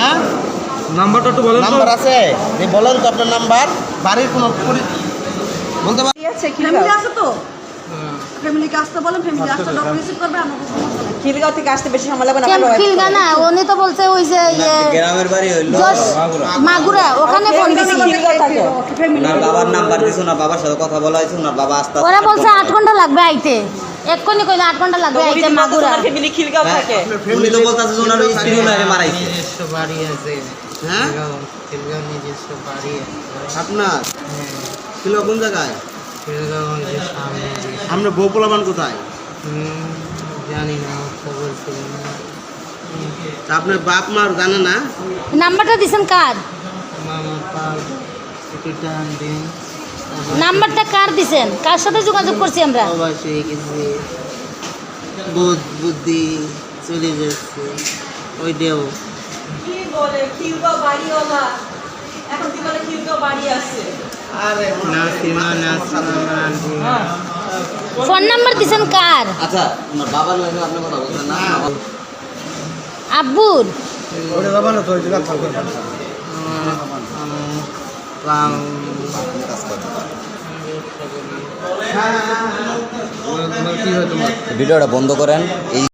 হ্যাঁ? নাম্বারটা একটু বলেন নাম্বার আছে? যে বলেন তো আপনার নাম্বার। বাড়ির কোনো বলতে পার আছে ফ্যামিলি আছে? তো? ফ্যামিলিকে আসতে বলেন ফ্যামিলি আসতে ডক্টর রিসিভ করবে আমাকে খিলগাঁও থেকে আসতে বেশি সময় লাগবে না খিলগা না উনি তো বলছে ওই যে ইয়ে গ্রামের বাড়ি হইল মাগুরা। ওখানে ফোন দিছি। খিলগাঁও থাকে ফ্যামিলি বাবার নাম্বার দিছো না বাবার সাথে কথা বলা হয়েছে ওনার বাবা আসতে ওরা বলছে আট ঘণ্টা লাগবে আইতে। এক্ষুনি কইলে আট ঘণ্টা লাগবে আইতে মাগুরা। ফ্যামিলি খিলগাঁও থাকে। উনি তো বলতেছে যে ওনার স্ত্রী ওনারে মারাইছে নিজস্ব বাড়ি আছে। হ্যাঁ? খিলগাঁও খিলগাঁও নিজস্ব বাড়ি আছে। আপনার? ছিল কোন জায়গায়? খিলগাঁও যে সামনে। আমরা বউ পোলাবান কোথায়? হুম, জানি না খবর ছিল না আপনার বাপ মার জানে না? নাম্বারটা দিছেন কার? মামা পাল একটু টান দিন। নাম্বারটা কার দিছেন? কার সাথে যোগাযোগ করছি আমরা? প্রবাস হয়ে গেছে বুধ বুদ্ধি চলে যাচ্ছে। ওই দেও কি বলে বাড়িওয়ালা এখন কি বলে বাড়ি আছে। নাসিমা নাসিমা ফোন নাম্বার দিছেন কার? আচ্ছা বাবার লাগে আপনি কথা বলছেন না? আব্বুর? পাম ভিডিওটা বন্ধ করেন। এই